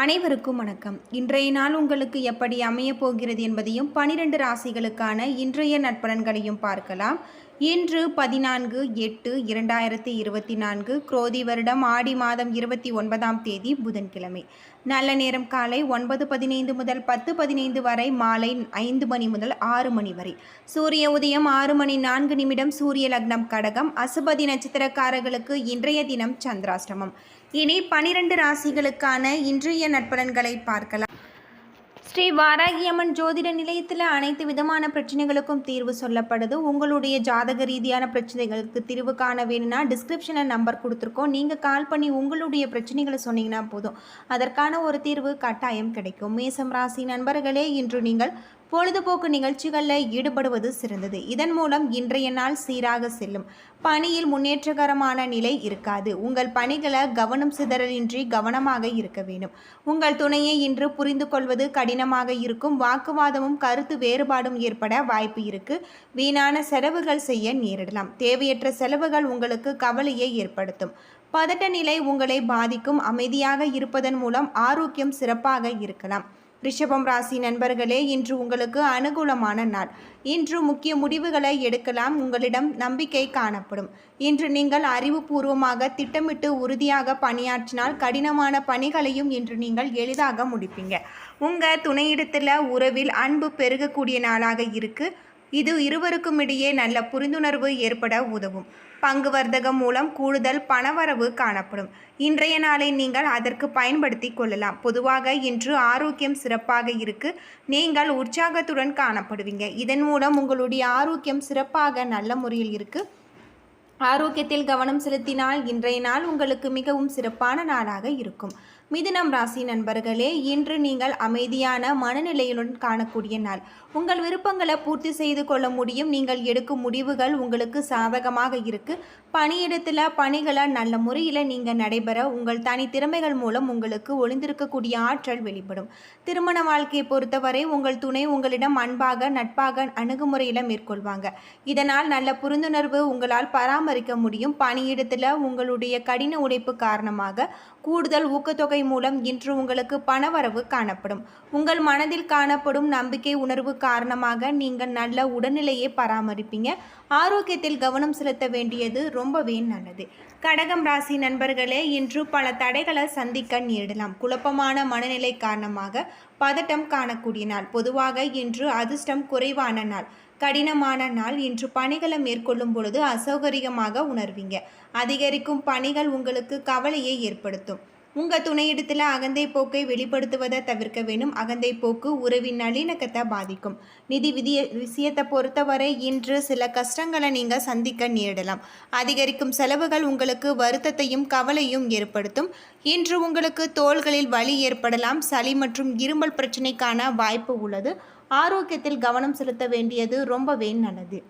அனைவருக்கும் வணக்கம். இன்றைய நாள் உங்களுக்கு எப்படி அமையப் போகிறது என்பதையும் பனிரெண்டு ராசிகளுக்கான இன்றைய நட்பலன்களையும் பார்க்கலாம். இன்று பதினான்கு எட்டு இரண்டாயிரத்தி இருபத்தி நான்கு குரோதி வருடம் ஆடி மாதம் இருபத்தி ஒன்பதாம் தேதி புதன்கிழமை. நல்ல நேரம் காலை ஒன்பது பதினைந்து முதல் பத்து பதினைந்து வரை மாலை ஐந்து மணி முதல் ஆறு மணி வரை. சூரிய உதயம் ஆறு மணி நான்கு நிமிடம் சூரிய லக்னம் கடகம் அசுபதி நட்சத்திரக்காரர்களுக்கு இன்றைய தினம் சந்திராஷ்டமம். இனி பனிரெண்டு ராசிகளுக்கான இன்றைய நற்பலன்களை பார்க்கலாம். ஸ்ரீ வாராகியம்மன் ஜோதிட நிலையத்தில் அனைத்து விதமான பிரச்சனைகளுக்கும் தீர்வு சொல்லப்படுது. உங்களுடைய ஜாதக ரீதியான பிரச்சனைகளுக்கு தீர்வு காண வேணும்னா டிஸ்கிரிப்ஷனில் நம்பர் கொடுத்துருக்கோம். நீங்கள் கால் பண்ணி உங்களுடைய பிரச்சனைகளை சொன்னீங்கன்னா போதும். அதற்கான ஒரு தீர்வு கட்டாயம் கிடைக்கும். மேசம் ராசி நண்பர்களே இன்று நீங்கள் பொழுதுபோக்கு நிகழ்ச்சிகளில் ஈடுபடுவது சிறந்தது. இதன் மூலம் இன்றைய நாள் சீராக செல்லும். பணியில் முன்னேற்றகரமான நிலை இருக்காது. உங்கள் பணிகளை கவனம் சிதறலின்றி கவனமாக இருக்க வேண்டும். உங்கள் துணையை இன்று புரிந்து கொள்வது கடினமாக இருக்கும். வாக்குவாதமும் கருத்து வேறுபாடும் ஏற்பட வாய்ப்பு இருக்கு. வீணான செலவுகள் செய்ய நேரிடலாம். தேவையற்ற செலவுகள் உங்களுக்கு கவலையை ஏற்படுத்தும். பதட்ட நிலை உங்களை பாதிக்கும். அமைதியாக இருப்பதன் மூலம் ஆரோக்கியம் சிறப்பாக இருக்கலாம். ரிஷபம் ராசி நண்பர்களே இன்று உங்களுக்கு அனுகூலமான நாள். இன்று முக்கிய முடிவுகளை எடுக்கலாம் உங்களிடம் நம்பிக்கை காணப்படும். இன்று நீங்கள் அறிவுபூர்வமாக திட்டமிட்டு உறுதியாக பணியாற்றினால் கடினமான பணிகளையும் இன்று நீங்கள் எளிதாக முடிப்பீங்க. உங்கள் துணையிடத்தில் உறவில் அன்பு பெருகக்கூடிய நாளாக இருக்கு. இது இருவருக்கும் இடையே நல்ல புரிந்துணர்வு ஏற்பட உதவும். பங்கு வர்த்தகம் மூலம் கூடுதல் பணவரவு காணப்படும். இன்றைய நாளை நீங்கள் அதற்கு பயன்படுத்தி கொள்ளலாம். பொதுவாக இன்று ஆரோக்கியம் சிறப்பாக இருக்கு. நீங்கள் உற்சாகத்துடன் காணப்படுவீங்க. இதன் மூலம் உங்களுடைய ஆரோக்கியம் சிறப்பாக நல்ல முறையில் இருக்கு. ஆரோக்கியத்தில் கவனம் செலுத்தினால் இன்றைய நாள் உங்களுக்கு மிகவும் சிறப்பான நாளாக இருக்கும். மிதுனம் ராசி நண்பர்களே இன்று நீங்கள் அமைதியான மனநிலையுடன் காணக்கூடிய நாள். உங்கள் விருப்பங்களை பூர்த்தி செய்து கொள்ள முடியும். நீங்கள் எடுக்கும் முடிவுகள் உங்களுக்கு சாதகமாக இருக்கு. பணியிடத்தில் பணிகளை நல்ல முறையில் நீங்கள் நடைபெற உங்கள் தனி திறமைகள் மூலம் உங்களுக்கு ஒளிந்திருக்கக்கூடிய ஆற்றல் வெளிப்படும். திருமண வாழ்க்கையை பொறுத்தவரை உங்கள் துணை உங்களிடம் அன்பாக நட்பாக அணுகுமுறையில் மேற்கொள்வாங்க. இதனால் நல்ல புரிந்துணர்வு உங்களால் பராமரிக்க முடியும். பணியிடத்தில் உங்களுடைய கடின உழைப்பு காரணமாக கூடுதல் ஊக்கத்தொகை மூலம் இன்று உங்களுக்கு பணவரவு காணப்படும். உங்கள் மனதில் காணப்படும் நம்பிக்கை உணர்வு காரணமாக நீங்கள் நல்ல உடல்நிலையை பராமரிப்பீங்க. ஆரோக்கியத்தில் கவனம் செலுத்த வேண்டியது ரொம்பவே நல்லது. கடகம் ராசி நண்பர்களே இன்று பல தடைகளை சந்திக்க நேரிடலாம். குழப்பமான மனநிலை காரணமாக பதட்டம் காணக்கூடிய நாள். பொதுவாக இன்று அதிர்ஷ்டம் குறைவான நாள். கடினமான நாள். இன்று பணிகளை மேற்கொள்ளும் பொழுது அசௌகரியமாக உணர்வீங்க. அதிகரிக்கும் பணிகள் உங்களுக்கு கவலையை ஏற்படுத்தும். உங்கள் துணையிடத்தில் அகந்தை போக்கை வெளிப்படுத்துவதை தவிர்க்க வேண்டும் அகந்தை போக்கு உறவின் நல்லிணக்கத்தை பாதிக்கும். நிதி விதிய விஷயத்தை பொறுத்தவரை இன்று சில கஷ்டங்களை நீங்கள் சந்திக்க நேரிடலாம். அதிகரிக்கும் செலவுகள் உங்களுக்கு வருத்தத்தையும் கவலையும் ஏற்படுத்தும். இன்று உங்களுக்கு தோள்களில் வலி ஏற்படலாம். சளி மற்றும் இருமல் பிரச்சனைக்கான வாய்ப்பு உள்ளது. ஆரோக்கியத்தில் கவனம் செலுத்த வேண்டியது ரொம்பவே நல்லது.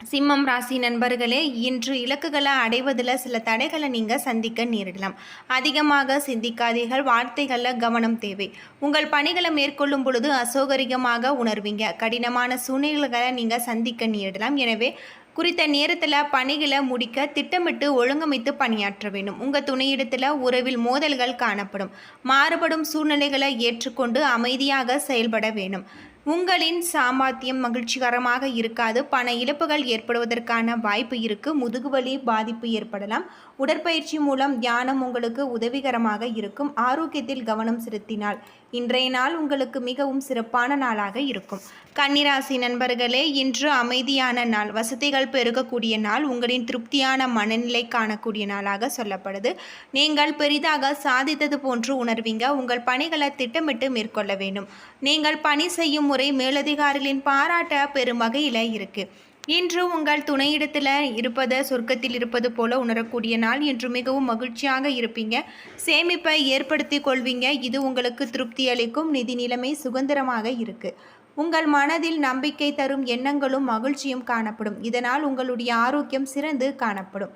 சிம்மம் ராசி நண்பர்களே இன்று இலக்குகளை அடைவதில் சில தடைகளை நீங்கள் சந்திக்க நேரிடலாம். அதிகமாக சிந்திக்காதீர்கள் வார்த்தைகளில் கவனம் தேவை. உங்கள் பணிகளை மேற்கொள்ளும் பொழுது அசௌகரியமாக உணர்வீங்க. கடினமான சூழ்நிலைகளை நீங்கள் சந்திக்க நேரிடலாம். எனவே குறித்த நேரத்தில் பணிகளை முடிக்க திட்டமிட்டு ஒழுங்கமைத்து பணியாற்ற வேண்டும். உங்கள் துணையிடத்தில் உறவில் மோதல்கள் காணப்படும். மாறுபடும் சூழ்நிலைகளை ஏற்றுக்கொண்டு அமைதியாக செயல்பட வேண்டும். உங்களின் சாமர்த்தியம் மகிழ்ச்சிகரமாக இருக்காது. பண இழப்புகள் ஏற்படுவதற்கான வாய்ப்பு இருக்கு. முதுகுவலி பாதிப்பு ஏற்படலாம். உடற்பயிற்சி மூலம் தியானம் உங்களுக்கு உதவிகரமாக இருக்கும். ஆரோக்கியத்தில் கவனம் செலுத்தினால். இன்றைய நாள் உங்களுக்கு மிகவும் சிறப்பான நாளாக இருக்கும். கன்னிராசி நண்பர்களே இன்று அமைதியான நாள். வசதிகள் பெருகக்கூடிய நாள். உங்களின் திருப்தியான மனநிலை காணக்கூடிய நாளாக சொல்லப்படுது. நீங்கள் பெரிதாக சாதித்தது போன்று உணர்வீங்க. உங்கள் பணிகளை திட்டமிட்டு மேற்கொள்ள வேண்டும். நீங்கள் பணி செய்யும் முறை மேலதிகாரிகளின் பாராட்ட பெரும் வகையில் இருக்குது இன்று உங்கள் துணையிடத்தில் இருப்பதை சொர்க்கத்தில் இருப்பது போல உணரக்கூடிய நாள் என்று மிகவும் மகிழ்ச்சியாக இருப்பீங்க. சேமிப்பை ஏற்படுத்தி கொள்வீங்க. இது உங்களுக்கு திருப்தி அளிக்கும். நிதி நிலைமை சுதந்திரமாக இருக்குது உங்கள் மனதில் நம்பிக்கை தரும் எண்ணங்களும் மகிழ்ச்சியும் காணப்படும். இதனால் உங்களுடைய ஆரோக்கியம் சிறந்து காணப்படும்.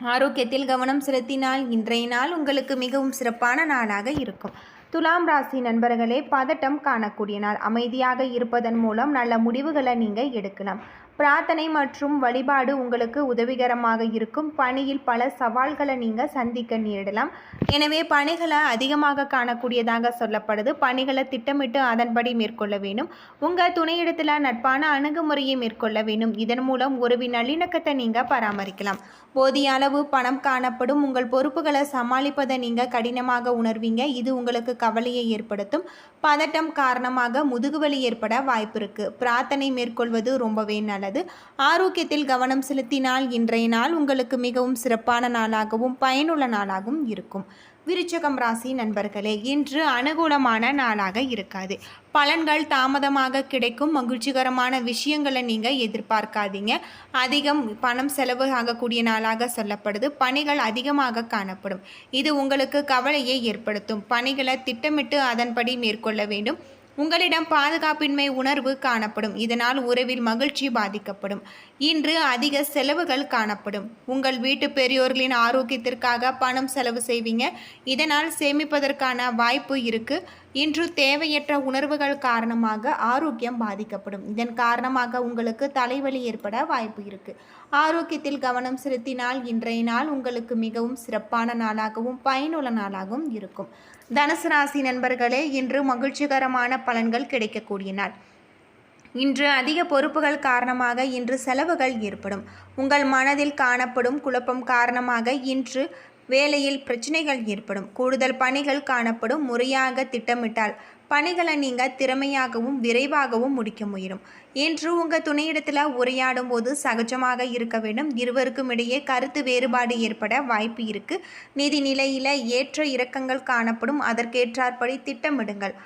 ஆரோக்கியத்தில் கவனம் செலுத்தினால் இன்றைய நாள் உங்களுக்கு மிகவும் சிறப்பான நாளாக இருக்கும். துலாம் ராசி நண்பர்களே பதட்டம் காணக்கூடிய நாள். அமைதியாக இருப்பதன் மூலம் நல்ல முடிவுகளை நீங்கள் எடுக்கலாம். பிரார்த்தனை மற்றும் வழிபாடு உங்களுக்கு உதவிகரமாக இருக்கும். பணியில் பல சவால்களை நீங்கள் சந்திக்க நேரிடலாம். எனவே பணிகளை அதிகமாக காணக்கூடியதாக சொல்லப்படுது. பணிகளை திட்டமிட்டு அதன்படி மேற்கொள்ள வேண்டும். உங்கள் துணையிடத்தில் நட்பான அணுகுமுறையை மேற்கொள்ள வேண்டும். இதன் மூலம் உறவின் நல்லிணக்கத்தை நீங்கள் பராமரிக்கலாம். போதிய அளவு பணம் காணப்படும். உங்கள் பொறுப்புகளை சமாளிப்பதை நீங்கள் கடினமாக உணர்வீங்க. இது உங்களுக்கு கவலையை ஏற்படுத்தும். பதட்டம் காரணமாக முதுகுவலி ஏற்பட வாய்ப்பு இருக்குது பிரார்த்தனை மேற்கொள்வது ரொம்பவே நல்லது. ஆரோக்கியத்தில் கவனம் செலுத்தினால் இன்றைய நாள் உங்களுக்கு மிகவும் சிறப்பான நாளாகவும் பயனுள்ள நாளாகவும் இருக்கும். விருச்சகம் ராசி நண்பர்களே இன்று அனுகூலமான நாளாக இருக்காது. பலன்கள் தாமதமாக கிடைக்கும். மகிழ்ச்சிகரமான விஷயங்களை நீங்கள் எதிர்பார்க்காதீங்க. அதிகம் பணம் செலவு ஆகக்கூடிய நாளாக சொல்லப்படுது. பணிகள் அதிகமாக காணப்படும். இது உங்களுக்கு கவலையை ஏற்படுத்தும். பணிகளை திட்டமிட்டு அதன்படி மேற்கொள்ள வேண்டும். உங்களிடம் பாதுகாப்பின்மை உணர்வு காணப்படும். இதனால் உறவில் மகிழ்ச்சி பாதிக்கப்படும். இன்று அதிக செலவுகள் காணப்படும். உங்கள் வீட்டு பெரியோர்களின் ஆரோக்கியத்திற்காக பணம் செலவு செய்வீங்க. இதனால் சேமிப்பதற்கான வாய்ப்பு இருக்கு. இன்று தேவையற்ற உணர்வுகள் காரணமாக ஆரோக்கியம் பாதிக்கப்படும். இதன் காரணமாக உங்களுக்கு தலைவலி ஏற்பட வாய்ப்பு இருக்கு. ஆரோக்கியத்தில் கவனம் செலுத்தினால் இன்றைய நாள் உங்களுக்கு மிகவும் சிறப்பான நாளாகவும் பயனுள்ள நாளாகவும் இருக்கும். தனுசு ராசி நண்பர்களே இன்று மகிழ்ச்சிகரமான பலன்கள் கிடைக்கக்கூடிய நாள் இன்று அதிக பொறுப்புகள் காரணமாக இன்று செலவுகள் ஏற்படும். உங்கள் மனதில் காணப்படும் குழப்பம் காரணமாக இன்று வேலையில் பிரச்சனைகள் ஏற்படும். கூடுதல் பணிகள் காணப்படும். முறையாக திட்டமிட்டால் பணிகளை நீங்கள் திறமையாகவும் விரைவாகவும் முடிக்க முயலும். இன்று உங்கள் துணையிடத்தில் உரையாடும் போது சகஜமாக இருக்க வேண்டும். இருவருக்கும் இடையே கருத்து வேறுபாடு ஏற்பட வாய்ப்பு இருக்குது நிதி நிலையில் ஏற்ற இறக்கங்கள் காணப்படும். அதற்கேற்றாற்படி திட்டமிடுங்கள்.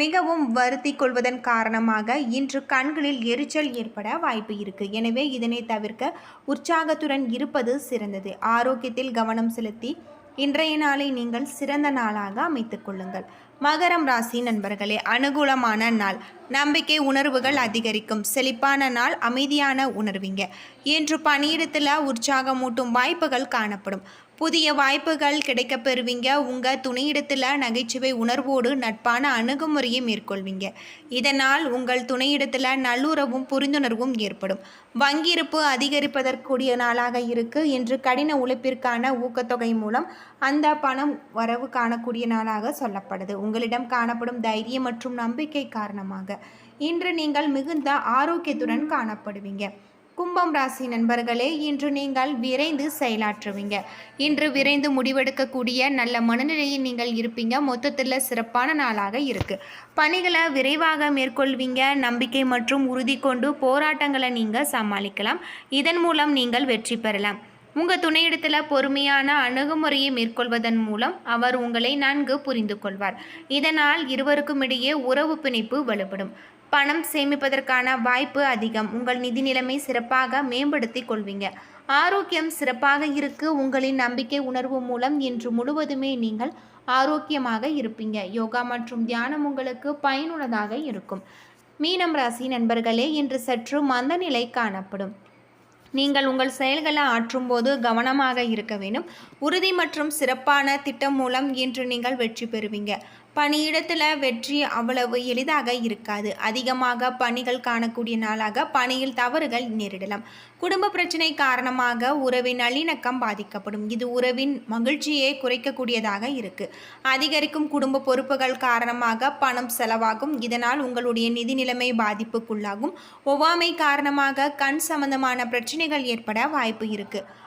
மிகவும் வருத்தி கொள்வதன் காரணமாக இன்று கண்களில் எரிச்சல் ஏற்பட வாய்ப்பு இருக்கு. எனவே இதனை தவிர்க்க உற்சாகத்துடன் இருப்பது சிறந்தது. ஆரோக்கியத்தில் கவனம் செலுத்தி இன்றைய நாளை நீங்கள் சிறந்த நாளாக அமைத்துக் கொள்ளுங்கள். மகரம் ராசி நண்பர்களே அனுகூலமான நாள். நம்பிக்கை உணர்வுகள் அதிகரிக்கும். செழிப்பான நாள் அமைதியான உணர்வீங்க. இன்று பணியிடத்தில் உற்சாகமூட்டும் வாய்ப்புகள் காணப்படும். புதிய வாய்ப்புகள் கிடைக்கப்பெறுவீங்க. உங்கள் துணையிடத்தில் நகைச்சுவை உணர்வோடு நட்பான அணுகுமுறையை மேற்கொள்வீங்க. இதனால் உங்கள் துணையிடத்தில் நல்லுறவும் புரிந்துணர்வும் ஏற்படும். வங்கியிருப்பு அதிகரிப்பதற்குரிய நாளாக இருக்கு. என்று கடின உழைப்பிற்கான ஊக்கத்தொகை மூலம் அந்த பணம் வரவு காணக்கூடிய நாளாக சொல்லப்படுது. உங்களிடம் காணப்படும் தைரியம் மற்றும் நம்பிக்கை காரணமாக. இன்று நீங்கள் மிகுந்த ஆரோக்கியத்துடன் காணப்படுவீங்க. கும்பம் ராசி நண்பர்களே இன்று நீங்கள் விரைந்து செயலாற்றுவீங்க. இன்று விரைந்து முடிவெடுக்கக்கூடிய நல்ல மனநிலையில் நீங்கள் இருப்பீங்க. மொத்தத்தில் சிறப்பான நாளாக இருக்குது பணிகளை விரைவாக மேற்கொள்வீங்க. நம்பிக்கை மற்றும் உறுதி கொண்டு போராட்டங்களை நீங்கள் சமாளிக்கலாம். இதன் மூலம் நீங்கள் வெற்றி பெறலாம். உங்கள் துணையிடத்தில் பொறுமையான அணுகுமுறையை மேற்கொள்வதன் மூலம் அவர் உங்களை நன்கு புரிந்து கொள்வார். இதனால் இருவருக்கும் இடையே உறவு பிணைப்பு வலுப்படும். பணம் சேமிப்பதற்கான வாய்ப்பு அதிகம். உங்கள் நிதி நிலைமை சிறப்பாக மேம்படுத்தி கொள்வீங்க. ஆரோக்கியம் சிறப்பாக இருக்கு. உங்களின் நம்பிக்கை உணர்வு மூலம் இன்று முழுவதுமே நீங்கள் ஆரோக்கியமாக இருப்பீங்க. யோகா மற்றும் தியானம் உங்களுக்கு பயனுள்ளதாக இருக்கும். மீனம் ராசி நண்பர்களே இன்று சற்று மந்தநிலை காணப்படும். நீங்கள் உங்கள் செயல்களை ஆற்றும்போது கவனமாக இருக்க வேண்டும். உறுதி மற்றும் சிறப்பான திட்டம் மூலம் இன்று நீங்கள் வெற்றி பெறுவீங்க. பணியிடத்தில் வெற்றி அவ்வளவு எளிதாக இருக்காது. அதிகமாக பணிகள் காணக்கூடிய நாளாக பணியில் தவறுகள் நேரிடலாம். குடும்ப பிரச்சனை காரணமாக உறவின் நல்லிணக்கம் பாதிக்கப்படும். இது உறவின் மகிழ்ச்சியை குறைக்கக்கூடியதாக இருக்கு. அதிகரிக்கும் குடும்ப பொறுப்புகள் காரணமாக பணம் செலவாகும். இதனால் உங்களுடைய நிதி நிலைமை பாதிப்புக்குள்ளாகும். ஒவ்வாமை காரணமாக கண் சம்பந்தமான பிரச்சனைகள் ஏற்பட வாய்ப்பு இருக்குது